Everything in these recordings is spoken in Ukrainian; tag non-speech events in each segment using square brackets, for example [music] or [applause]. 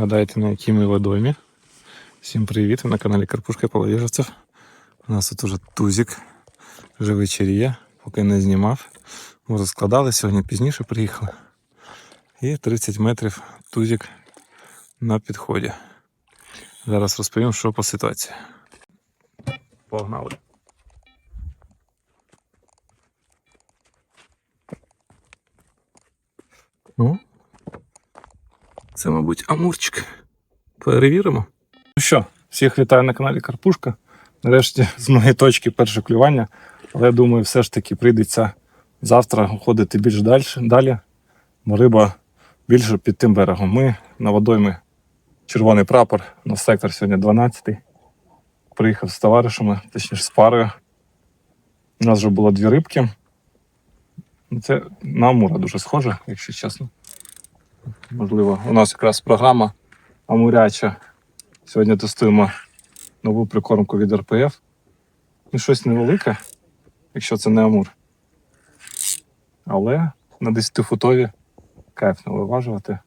Гадаєте, на якій ми водоймі. Всім привіт! Ви на каналі Карпушка Половіжевцев. У нас тут уже тузик. Вже вечеріє, поки не знімав. Ми розкладали, сьогодні пізніше приїхали. І 30 метрів тузик на підході. Зараз розповім, що по ситуації. Погнали. Ну, це, мабуть, амурчик. Перевіримо. Ну що, всіх вітаю на каналі Карпушка. Нарешті з моєї точки перше клювання. Але я думаю, все ж таки прийдеться завтра уходити більш далі, далі, бо риба більше під тим берегом. Ми на водоймі червоний прапор, на сектор сьогодні 12-й. Приїхав з товаришами, точніше з парою. У нас вже було дві рибки. Це на Амура дуже схоже, якщо чесно. Можливо, у нас якраз програма Амуряча. Сьогодні тестуємо нову прикормку від РПФ. Ну, щось невелике, якщо це не Амур. Але на 10-футові кайф не виважувати.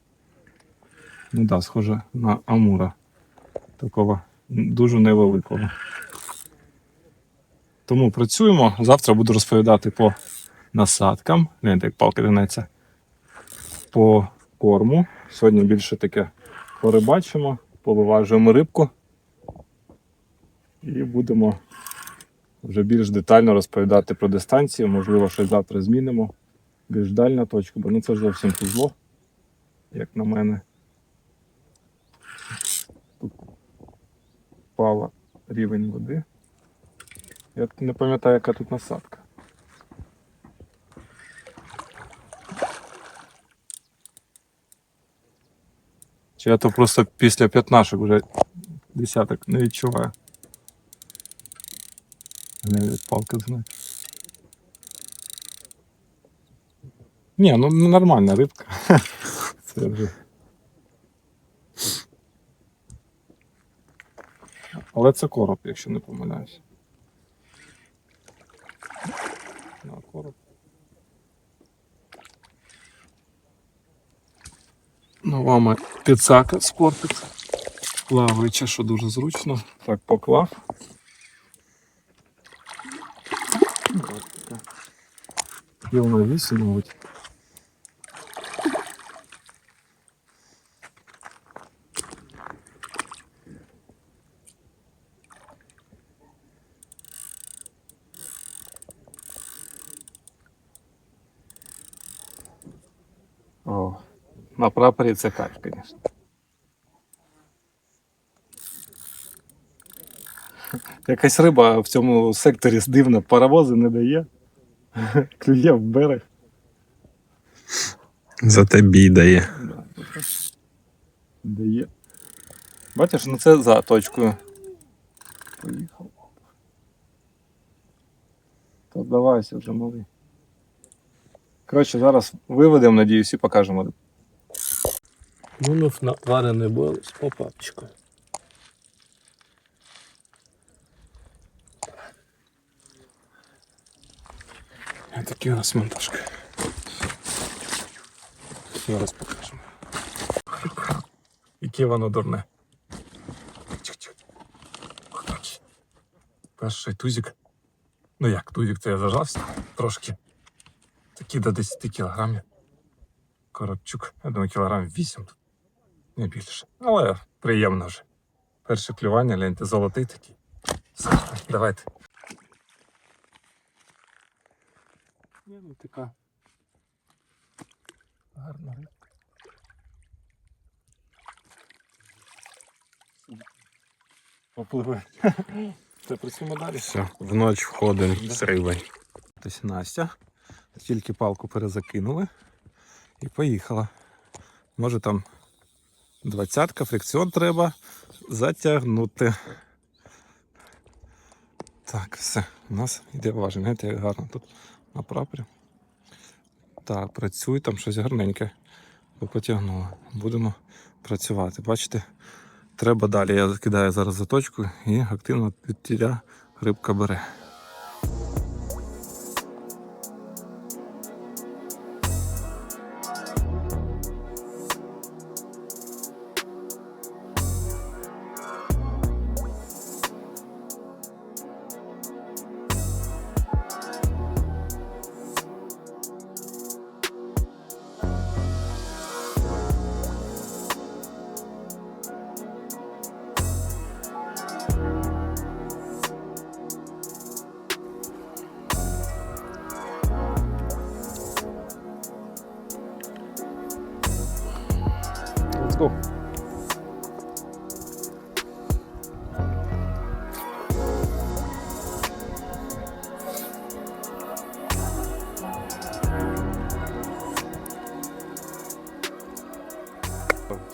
Ну да, схоже на Амура. Такого дуже невеликого. Тому працюємо. Завтра буду розповідати по насадкам. Гляньте, як палка динеться. По корму. Сьогодні більше таке порибачимо, повиважуємо рибку. І будемо вже більш детально розповідати про дистанцію. Можливо, щось завтра змінимо. Більш дальня точка, бо ну це зовсім тузло, як на мене. Тут впала рівень води. Я не пам'ятаю, яка тут насадка. Чи я то просто після п'ятнашок вже десяток не відчуваю. Не від палки знає. Ні, ну нормальна рибка. [laughs] Це вже. Але це короб, якщо не помиляюсь. На короб. Нова пицака піцака Плаваючи, що дуже зручно. Так, поклав. Кіл на 8, мабуть. На прапорі це кайф, звісно. Якась риба в цьому секторі дивна, паровози не дає. [laughs] Клює в берег. Зате бій дає. Дає. Бачиш, ну це за точкою. Поїхав. Та здавайся вже малий. Коротше, зараз виведемо, надіюсь, і покажемо. Плюнув на варений бойл з попапчиком. Такий у нас монтажка. Ще покажемо. Яке воно дурне. Перший тузик. Ну як, тузик це я зажався трошки. Такий до 10 кілограмів. Коробчук, я думаю, кілограм 8 тут. Не більше. Але приємно вже. Перше клювання, гляньте, золотий такий. Давайте. Ні, ну така. Гарна рибка. Попливе. [laughs] Це працюємо далі. Все, в ніч входимо Да. з рибою. Ось Настя. Тільки палку перезакинули і поїхала. Може там двадцятка, фрикціон треба затягнути. Так, все, у нас йде важень. Знаєте, як гарно тут на прапорі. Так, працюй, там щось гарненьке. Потягнуло. Будемо працювати. Бачите, треба далі. Я кидаю зараз заточку і активно від тіля рибка бере.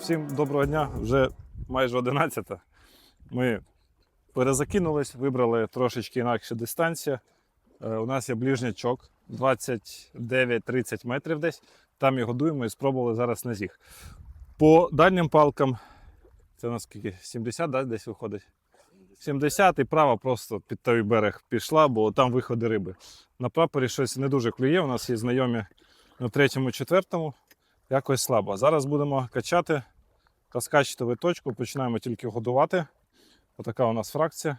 Всім доброго дня. Вже майже 11. Ми перезакинулись, вибрали трошечки інакше дистанція. Е, У нас є ближнячок 29-30 метрів десь. Там його дуємо і спробували зараз на зіг. По дальнім палкам, це у нас скільки? 70 да, десь виходить? 70 і права просто під той берег пішла, бо там виходи риби. На прапорі щось не дуже клює. У нас є знайомі на третьому, четвертому. Якось слабо. Зараз будемо качати, розкачувати точку, починаємо тільки годувати. Отака у нас фракція.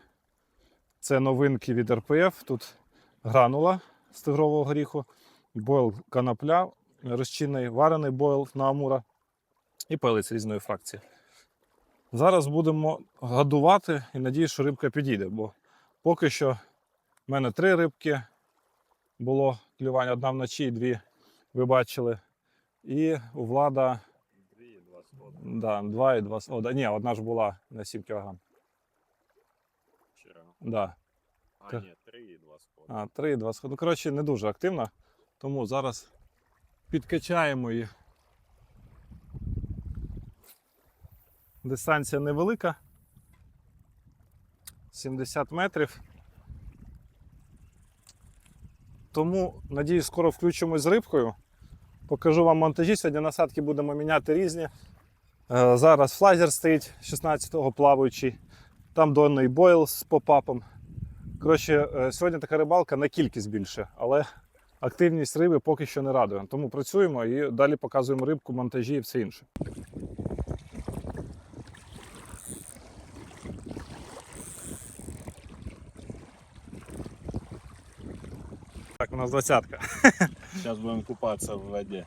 Це новинки від РПФ. Тут гранула з тигрового горіху, бойл канапля, розчинний варений бойл на амура і пелець різної фракції. Зараз будемо годувати і надіюсь, що рибка підійде, бо поки що в мене три рибки було клювання, одна вночі, дві ви бачили. І влада. Да, 2 і 2. О, да, ні, одна ж була на 7 кг. Вчора. Да. А, ні, 3 і 2 сходи. А, 3 і 2 Ну, коротше, не дуже активна. Тому зараз підкачаємо її. Дистанція невелика. 70 метрів. Тому, надіюсь, скоро включимось з рибкою. Покажу вам монтажі. Сьогодні насадки будемо міняти різні. Е, Зараз флайзер стоїть 16-го плаваючий. Там донний бойл з попапом. Коротше, е, сьогодні така рибалка на кількість більше, але активність риби поки що не радує. Тому працюємо і далі показуємо рибку, монтажі і все інше. Так, у нас двадцятка. Зараз будемо купатися в воді.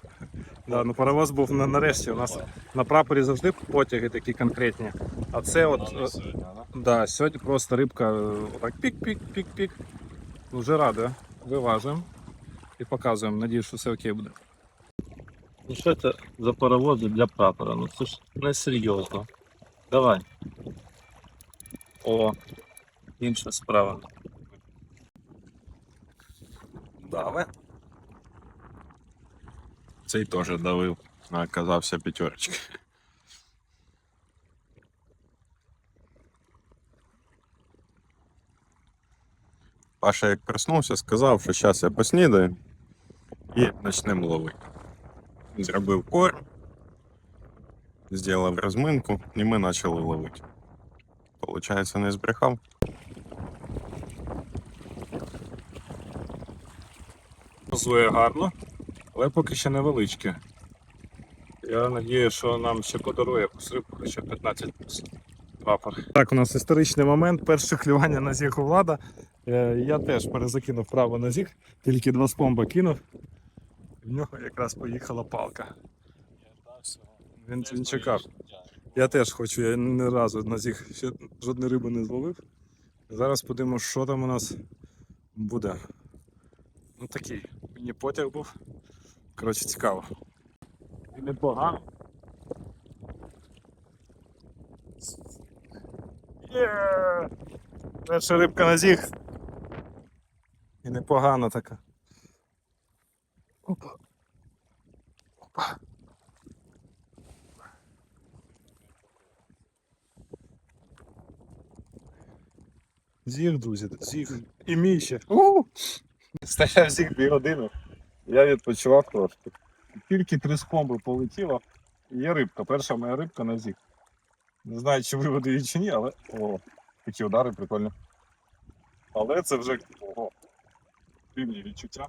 Да, ну паровоз був на, нарешті. У нас на прапорі завжди потяги такі конкретні. А це от. Е, сьогодні, да? Да, сьогодні просто рибка е, отак пік-пік-пік-пік. Вже радує. Виважуємо і показуємо. Надіюсь, що все окей буде. Ну що це за паровози для прапора? Ну це ж не серйозно. Давай. О, інша справа. Дави. Цей теж давив, а оказався п'ятерочки. [laughs] Паша як проснувся, сказав, що зараз я поснідаю і почнемо ловити. Зробив корм, зробив розминку, і ми почали ловити. Получається, не збрехав. Позує гарно, Але поки ще невеличке. Я надію, що нам ще подарує якусь рибку, хоча 15 плюс. Прапор. Так, у нас історичний момент. Перше клювання на зіг у влада. Е, Я теж перезакинув право на зіг, тільки два спомба кинув. В нього якраз поїхала палка. Він, він чекав. Я теж хочу, я ні разу на зіг ще жодної риби не зловив. Зараз подивимося, що там у нас буде. Ну такий міні-потяг був. Коротше, цікаво. І непогано. Є! Перша рибка на зіг. І непогана така. Опа. Опа. Зіг, друзі, зіг. І мій ще. Стояв зіг дві години. Я відпочивав трошки. Тільки три скомби полетіло. І є рибка. Перша моя рибка на зіг. Не знаю, чи виведу її чи ні, але. О, такі удари прикольно. Але це вже ого. Дивні відчуття.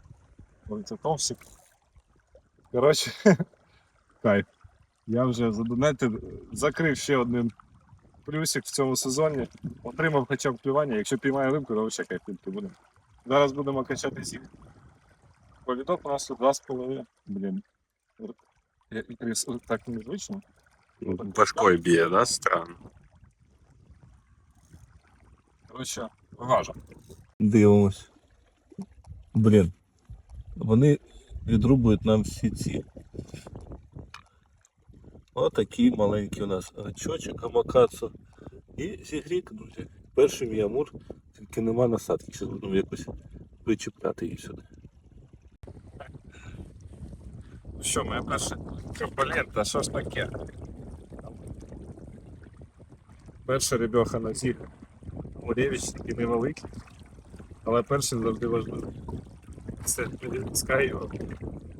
Ой, це товсик. Коротше, [laughs] кайф. Я вже задонати закрив ще один плюсик в цьому сезоні. Отримав хоча б клювання. Якщо піймаю рибку, то ще кайф тільки буде. Зараз будемо качати зіг. Повідок у нас два з половиною. Блін. Так незвично. Башкою б'є, да? Странно. Коротше, важко. Дивимось. Блін. Вони відрубують нам всі ці. Отакий маленький у нас гачочок амакацу. І зігрік, друзі. Перший мій амур, тільки нема насадки, зараз будемо якось вичіпляти її сюди. Що, моя перша компонента, що ж таке? Перша рибьоха на цих Урєвич такий невеликий, але перший завжди важливий. Все, не відпускай його.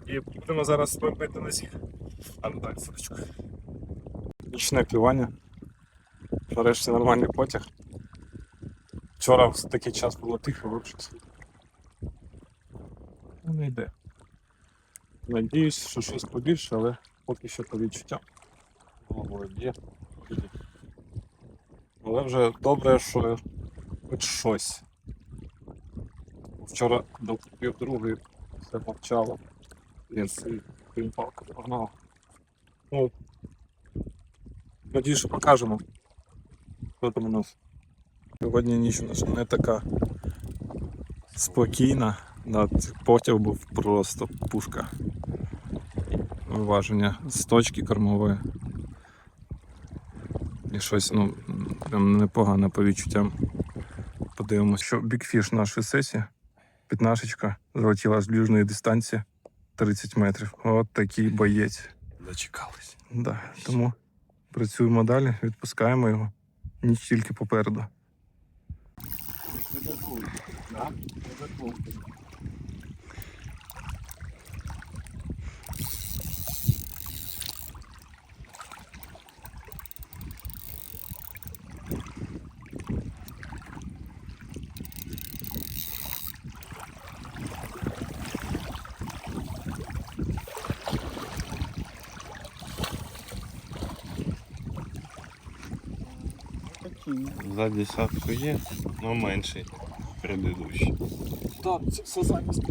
І будемо зараз бити на цих. А ну так, фоточку. Нічне клювання. Нарешті нормальний потяг. Вчора в такий час було тихо, взагалі. Ну, не йде. Надіюсь, що щось побільше, але поки що по відчуттям. Але вже добре, що хоч щось. Вчора до пів все мовчало. Він свій палку погнав. Ну, надіюсь, що покажемо. Що там у нас. Сьогодні ніч у нас не така спокійна. Да, цей потяг був просто пушка. Виваження з точки кормової. І щось, ну, прям непогане по відчуттям. Подивимось, що бікфіш нашої сесії. П'ятнашечка залетіла з ближньої дистанції 30 метрів. От такий боєць. Дочекались. Да, тому працюємо далі, відпускаємо його. Ніч тільки попереду. За десятку є, але менший предыдущий. Так, це все замість.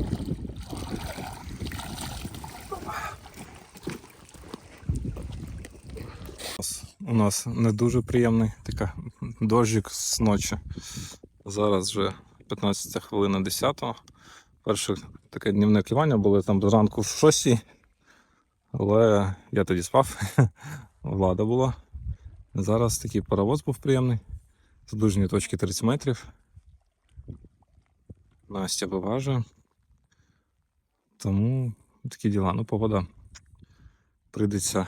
У нас не дуже приємний така дощик з ночі. Зараз вже 15 хвилина 10. Перше таке днівне клювання було там до ранку в 6. Але я тоді спав, [laughs] влада була. Зараз такий паровоз був приємний. З ближньої точки 30 метрів. Настя виважує. Тому такі діла. Ну, погода. Прийдеться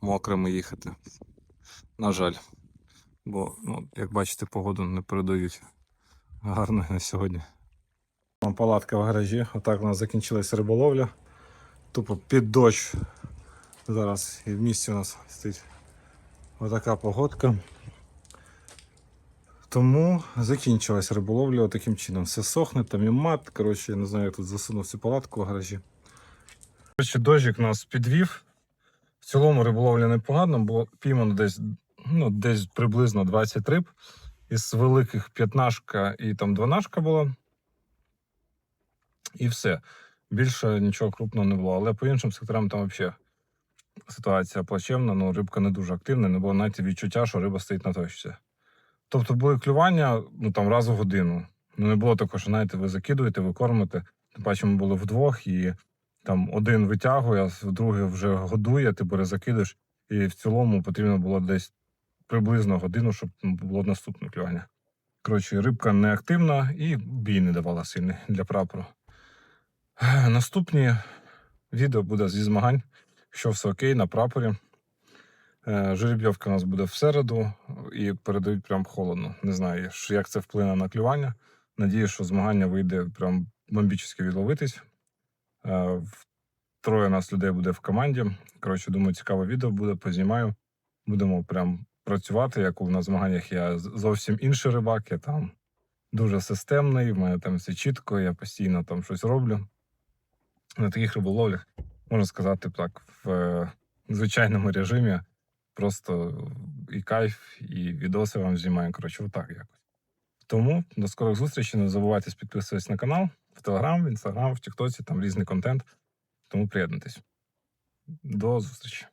мокрими їхати. На жаль. Бо, ну, як бачите, погоду не передають гарно на сьогодні. Там палатка в гаражі. Отак у нас закінчилася риболовля. Тупо під дощ. Зараз і в місті у нас стоїть отака погодка. Тому закінчилась риболовля таким чином. Все сохне, там і мат. Коротше, я не знаю, як тут засунув цю палатку в гаражі. Коротше, дощик нас підвів. В цілому риболовля непогана, було піймано десь, ну, десь приблизно 20 риб. Із великих п'ятнашка і там дванашка була. І все. Більше нічого крупного не було. Але по іншим секторам там взагалі ситуація плачевна, ну рибка не дуже активна, не було навіть відчуття, що риба стоїть на точці. Тобто були клювання ну, там, раз у годину. Ну, не було такого, що знаєте, ви закидуєте, ви кормите. Тим паче ми були вдвох, і там один витягує, а другий вже годує, ти перезакидиш. І в цілому потрібно було десь приблизно годину, щоб ну, було наступне клювання. Коротше, рибка не активна і бій не давала сильний для прапору. Наступні відео буде зі змагань, що все окей на прапорі. Е, Жеребйовка у нас буде в середу і передають прям холодно. Не знаю, як це вплине на клювання. Надію, що змагання вийде прям бомбічно відловитись. Е, Троє нас людей буде в команді. Коротше, думаю, цікаве відео буде, познімаю. Будемо прям працювати, як у на змаганнях я зовсім інший рибак, я там дуже системний, в мене там все чітко, я постійно там щось роблю. На таких риболовлях, можна сказати так, в е, звичайному режимі просто і кайф, і відоси вам знімаю. Коротше, отак якось. Тому до скорих зустрічей. Не забувайте підписуватись на канал в Телеграм, в Інстаграм, в Тіктоці, там різний контент. Тому приєднуйтесь. До зустрічі.